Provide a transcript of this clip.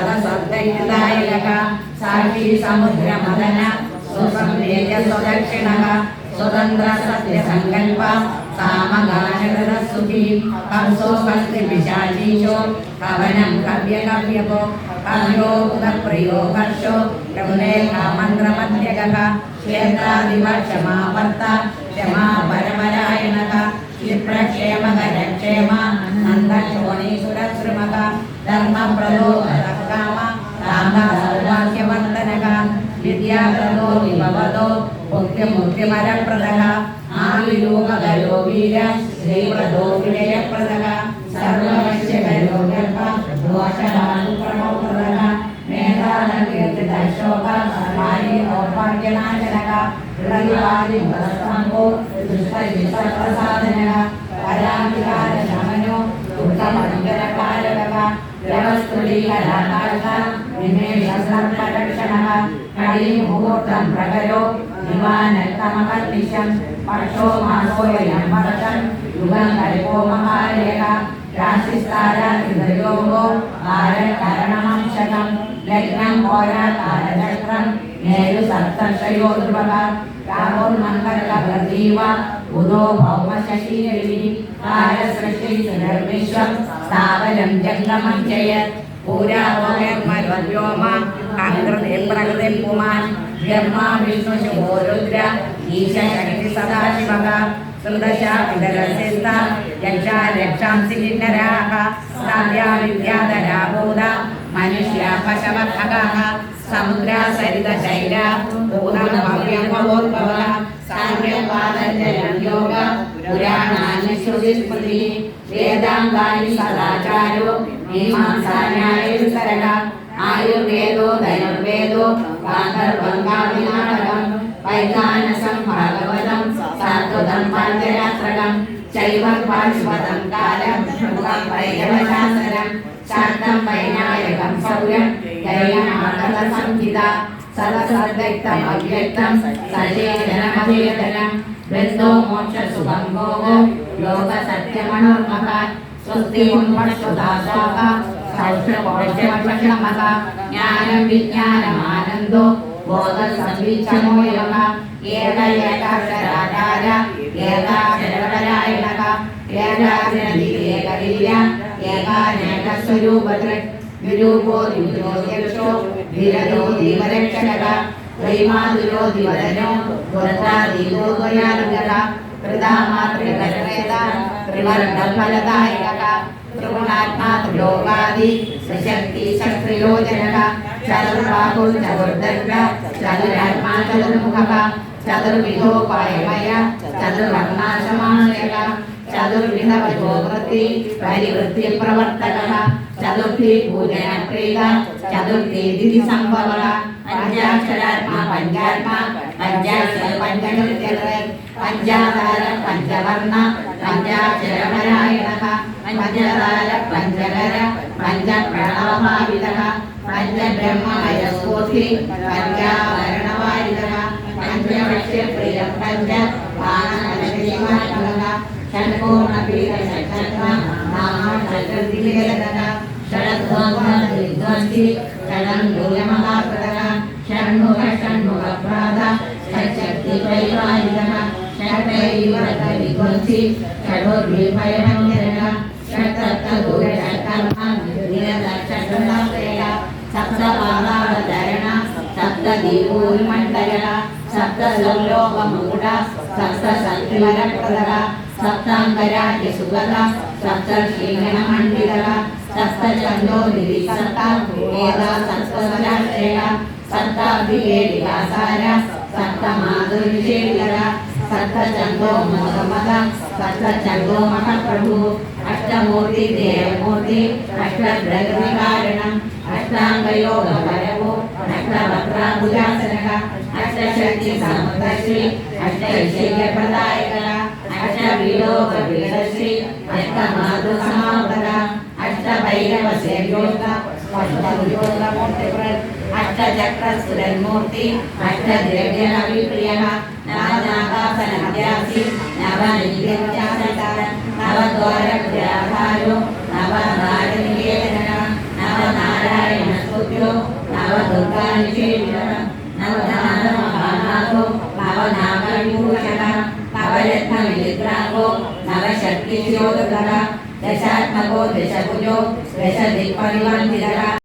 సదసద్దాయక సాక్షి సముద్ర మదన సుసంవేద్య సుదక్షిణ స్వతంత్ర సత్య సంకల్ప సామగానగర సుఖీ కంసో కంసి పిశాచీశో కవనం కవ్య కవ్యపో కవ్యో ఉద ప్రియో హర్షో రఘులేఖ మంత్ర మధ్యగ క్షమా పరమరాయణక క్షిప్రక్షేమగర క్షేమ నందశోణి ధర్మప్రదో రక్కామ ప్రలోభకామ రామ సౌభాగ్యవర్ధనక విద్యాప్రదో విభవదో ముఖ్యముఖ్యమరప్రదక ఆవిలోకగలో వీర శ్రీప్రదో విజయప్రదక సర్వవశ్యగలో గర్భ దోషానుప్రమోప్రదక మేధానకీర్తిత శోక సమారి ఔపాగ్యనాశనక హృదయాది బలస్తంభో దుష్ట ప్రసాదనక పరాధికార శమనో ఉత్తమ మంగళకారక నిమేష సర్పరక్షణః కడి ముహూర్తం ప్రగలో దివానత్తమకర్నిశం పక్షో మాసోయం పరశం యుగం కల్పో మహారేఖ రాశిస్తారాయోగో നേരു സത്തക്ഷയോദൃപക രാമോന്മന്ദകല പ്രദീവ ഉദോ ഭൗമശശീരവിനി കാലസൃഷ്ടി സുനർവിശ്വം സ്ഥാപനം ജംഗമം ചെയ്യ പൂരാവോമ അങ്കൃതിം പുമാൻ ബ്രഹ്മാ വിഷ്ണു ശുഭോരുദ്ര ഈശ ശക്തി സദാശിവക മനുഷ്യ പശവ శివో సముద్ర సరిత శైల భూతం భవ్యం భవోద్భవ పురాణాన్ని శృతి వేదాంగాన్ని సదాచారో మీమాంసాన్యాయ న్యాయేశ్వరక ఆయుర్వేదో ధనుర్వేదో గాంధర్వంగాభినాటకం వైఖానసం భాగవతం సాత్వతం పంచరాత్రకం శైవం పాశ్వతం కాలం ముఖం వైగవశాసనం శాంతం వైనాయకం శౌర్యం ధైర్యమాగత సంహిత సదసద్వైతం అవ్యక్తం సచేతనమచేతనం బృందో మోక్ష సుఖం భోగో యోగ సత్యమనోర్మక స్వస్తి పుష్పదాసాక సౌష్ఠమక జ్ఞానం విజ్ఞానమానందో బోధ సంవిచ్చమో యోగ ఏక ఏకాక్షరాధార ఏకానేక స్వరూపదృక్ విరూపో విరోధ్యక్షో విరదో దీవరక్షక వైమాదులో దివదనో వరదాదీపో ద్వయాలుగల ప్రధామాత్రిగరవేద త్రివర్ణ ఫలదాయక త్రిగుణాత్మా త్రిలోకాది సశక్తి శక్తియోజనక చతుర్బాహు చతుర్దండ చతురాత్మా చతుర్ముఖక చతుర్విధోపాయమయ చతుర్వర్ణాశమానయక चतुर्विधवोभति परिवृत्ति प्रवर्तकः चतुर्थी पूजनप्रियः चतुर्थी दिधिसम्भवः पञ्चाक्षरात्मा, पञ्चात्मा, पञ्चाक्षर पञ्चकृत्यकृत् पञ्चाधार पञ्चवर्ण पञ्चाक्षरपरायणः, पञ्चधार, पञ्चकर, पञ्चप्रणवभावितः पञ्चब्रह्मवयस्फूर्ति पञ्चावरणवारितः पञ्चवक्ष्यप्रियः पञ्च షణ్కోణపీఠ షట్మ నామ షట్దిగలగత షడధ్వంసి షడంగులమహాప్రదక షణ్ముఖ షణ్ముఖ ప్రాధ షట్శక్తి పరివారితక షటైవత విధ్వంసి షడోర్విభయమంజనక షట్టత్త దూర सप्ताङ्गराजसुगता सप्तश्रीगणमण्डितः सप्तचन्दो निरीसता एवा सप्तराश्रया सप्ताभिलेलिलासार सप्तमाधुर्येलिरा सप्तचंदो मधुमद सप्तचंदो महाप्रभु अष्टमूर्ति देवमूर्ति अष्टप्रगतिकारणम् अष्टाङ्गयोगपरवो अष्टवक्राम्बुजासनः अष्टशक्तिसमुद्रश्री अष्टैश्वर्यप्रदायक విలోక వీరశ్రీ అష్ట మాధు సమాపద అష్ట భైరవ సేవ్యోత అష్ట చక్ర సురన్మూర్తి అష్ట ద్రవ్య అభిప్రియ నవనాగాసన అభ్యాసి నవ నిత్యాసక నవ ద్వార నవ నార నివేదన నవ నారాయణ స్తుత్యో నవ దుర్గా నిషేవిర నవధాన నవ నవనాగరిభూషణ నవరత్న నవశక్తి